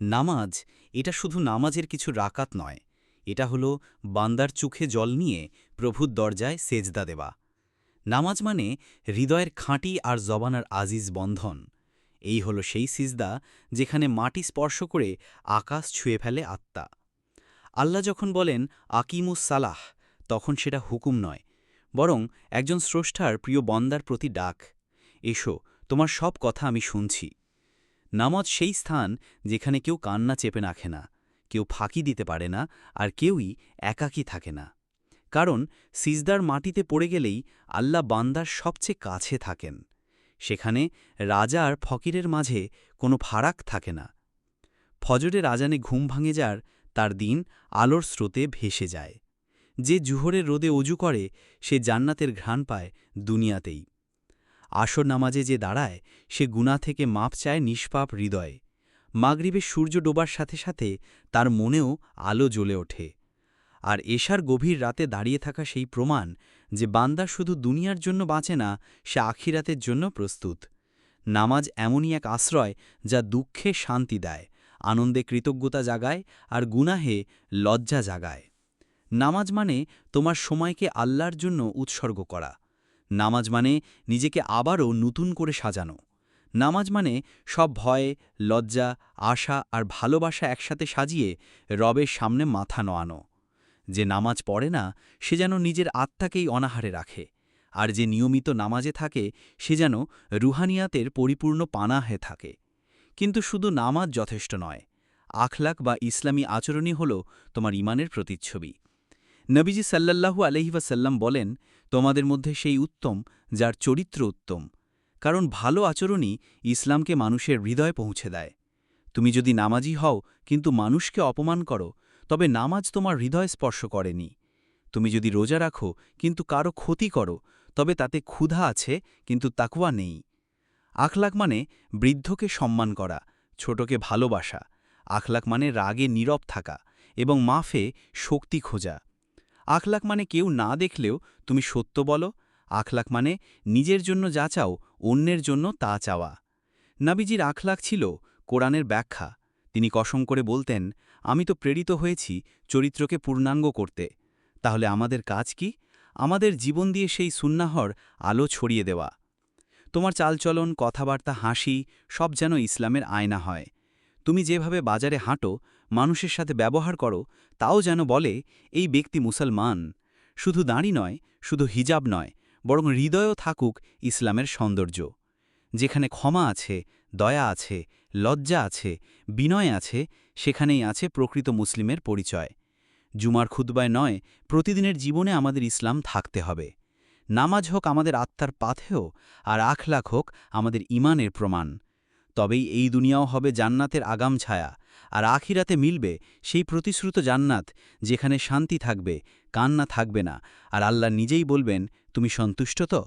নামাজ, এটা শুধু নামাজের কিছু রাকাত নয়, এটা হলো বান্দার চোখে জল নিয়ে প্রভুর দরজায় সেজদা দেওয়া। নামাজ মানে হৃদয়ের খাঁটি আর জবানার আজিজ বন্ধন। এই হলো সেই সিজদা যেখানে মাটি স্পর্শ করে আকাশ ছুঁয়ে ফেলে আত্মা। আল্লাহ যখন বলেন, আকিমুস সালাহ তখন সেটা হুকুম নয়, বরং একজন স্রষ্টার প্রিয় বন্দার প্রতি ডাক, এসো, তোমার সব কথা আমি শুনছি। নামাজ সেই স্থান যেখানে কেউ কান্না চেপে রাখে না, কেউ ফাঁকি দিতে পারে না আর কেউই একাকী থাকে না। কারণ সিজদার মাটিতে পড়ে গেলেই আল্লাহ বান্দার সবচেয়ে কাছে থাকেন। সেখানে রাজা আর ফকিরের মাঝে কোনো ফারাক থাকে না। ফজরে রাজানে ঘুম ভাঙে যার, তার দিন আলোর স্রোতে ভেসে যায়। যে জুহরের রোদে অজু করে, সে জান্নাতের ঘ্রাণ পায় দুনিয়াতেই। আসর নামাজে যে দাঁড়ায়, সে গুণা থেকে মাপ চায় নিষ্পাপ হৃদয়ে। মাগরিবে সূর্য ডোবার সাথে সাথে তার মনেও আলো জ্বলে ওঠে। আর এশার গভীর রাতে দাঁড়িয়ে থাকা সেই প্রমাণ যে বান্দা শুধু দুনিয়ার জন্য বাঁচে না, সে আখিরাতের জন্য প্রস্তুত। নামাজ এমনই এক আশ্রয় যা দুঃখে শান্তি দেয়, আনন্দে কৃতজ্ঞতা জাগায় আর গুনাহে লজ্জা জাগায়। নামাজ মানে তোমার সময়কে আল্লাহর জন্য উৎসর্গ করা। নামাজ মানে নিজেকে আবারও নতুন করে সাজানো। নামাজ মানে সব ভয়, লজ্জা, আশা আর ভালোবাসা একসাথে সাজিয়ে রবের সামনে মাথা নোয়ানো। যে নামাজ পড়ে না, সে যেন নিজের আত্মাকেই অনাহারে রাখে। আর যে নিয়মিত নামাজে থাকে, সে যেন রুহানিয়াতের পরিপূর্ণ পানাহে থাকে। কিন্তু শুধু নামাজ যথেষ্ট নয়, আখলাক বা ইসলামী আচরণই হল তোমার ইমানের প্রতিচ্ছবি। নবীজি সাল্লাল্লাহু আলহিবাসাল্লাম বলেন, তোমাদের মধ্যে সেই উত্তম, যার চরিত্র উত্তম। কারণ ভালো আচরণই ইসলামকে মানুষের হৃদয় পৌঁছে দেয়। তুমি যদি নামাজি হও, কিন্তু মানুষকে অপমান করো, তবে নামাজ তোমার হৃদয় স্পর্শ করেনি। তুমি যদি রোজা রাখো, কিন্তু কারও ক্ষতি করো, তবে তাতে ক্ষুধা আছে, কিন্তু তাকুয়া নেই। আখলাক মানে বৃদ্ধকে সম্মান করা, ছোটকে ভালোবাসা। আখলাক মানে রাগে নীরব থাকা এবং মাফে শক্তি খোঁজা। আখলাক মানে কেউ না দেখলেও তুমি সত্য বলো। আখলাক মানে নিজের জন্য যা চাও, অন্যের জন্য তা চাওয়া। নাবিজির আখলাক ছিল কোরআনের ব্যাখ্যা। তিনি কসম করে বলতেন, আমি তো প্রেরিত হয়েছি চরিত্রকে পূর্ণাঙ্গ করতে। তাহলে আমাদের কাজ কি? আমাদের জীবন দিয়ে সেই সুন্নাহর আলো ছড়িয়ে দেওয়া। তোমার চালচলন, কথাবার্তা, হাসি সব যেন ইসলামের আয়না হয়। তুমি যেভাবে বাজারে হাঁটো, মানুষের সাথে ব্যবহার করো, তাও যেন বলে, এই ব্যক্তি মুসলমান। শুধু দাঁড়ি নয়, শুধু হিজাব নয়, বরং হৃদয়ও থাকুক ইসলামের সৌন্দর্য। যেখানে ক্ষমা আছে, দয়া আছে, লজ্জা আছে, বিনয় আছে, সেখানেই আছে প্রকৃত মুসলিমের পরিচয়। জুমার খুদ্বায় নয়, প্রতিদিনের জীবনে আমাদের ইসলাম থাকতে হবে। নামাজ হোক আমাদের আত্মার পাথেও আর আখলাখ হোক আমাদের ইমানের প্রমাণ। তবেই এই দুনিয়াও হবে জান্নাতের আগাম ছায়া, আর আখিরাতে মিলবে সেই প্রতিশ্রুত জান্নাত যেখানে শান্তি থাকবে, কান্না থাকবে না, আর আল্লাহ নিজেই বলবেন, তুমি সন্তুষ্ট তো?